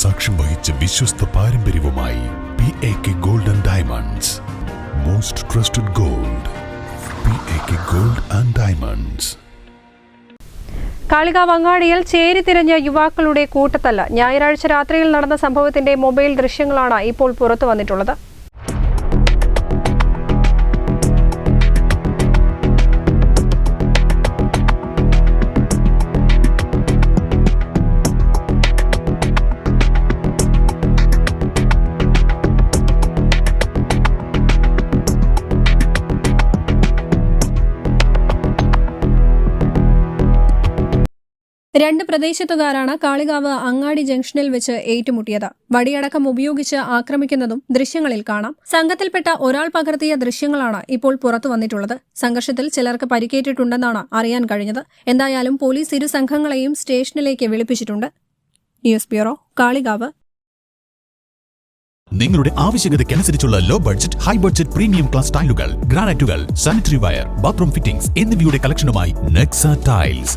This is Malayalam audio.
സാക്ഷ്യം വഹിച്ച വിശ്വസ്ത പാരമ്പര്യവുമായി P A K gold and diamonds most trusted gold P A K gold and diamonds Kalikavu അങ്ങാടിയിൽ ചേരി തിരഞ്ഞ യുവാക്കളുടെ കൂട്ടത്തല്ല. ഞായറാഴ്ച രാത്രിയിൽ നടന്ന സംഭവത്തിന്റെ മൊബൈൽ ദൃശ്യങ്ങളാണ് ഇപ്പോൾ പുറത്തു വന്നിട്ടുള്ളത് രണ്ട് പ്രദേശത്തുകാരാണ് കാളികാവ് അങ്ങാടി ജംഗ്ഷനിൽ വെച്ച് ഏറ്റുമുട്ടിയത്. വടിയടക്കം ഉപയോഗിച്ച് ആക്രമിക്കുന്നതും ദൃശ്യങ്ങളിൽ കാണാം. സംഘത്തിൽപ്പെട്ട ഒരാൾ പകർത്തിയ ദൃശ്യങ്ങളാണ് ഇപ്പോൾ പുറത്തു വന്നിട്ടുള്ളത്. സംഘർഷത്തിൽ ചിലർക്ക് പരിക്കേറ്റിട്ടുണ്ടെന്നാണ് അറിയാൻ കഴിഞ്ഞത്. എന്തായാലും പോലീസ് ഇരു സംഘങ്ങളെയും സ്റ്റേഷനിലേക്ക് വിളിപ്പിച്ചിട്ടുണ്ട്. News bureau Kalikavu. നിങ്ങളുടെ ആവശ്യകതയ്ക്കനുസരിച്ചുള്ള low budget high budget premium class ടൈലുകൾ ഗ്രാനൈറ്റുകൾ സാനിറ്ററി വയർ ബാത്റൂം ഫിറ്റിംഗ്സ് എന്നിവയുടെ കളക്ഷനുമായി Nexa tiles.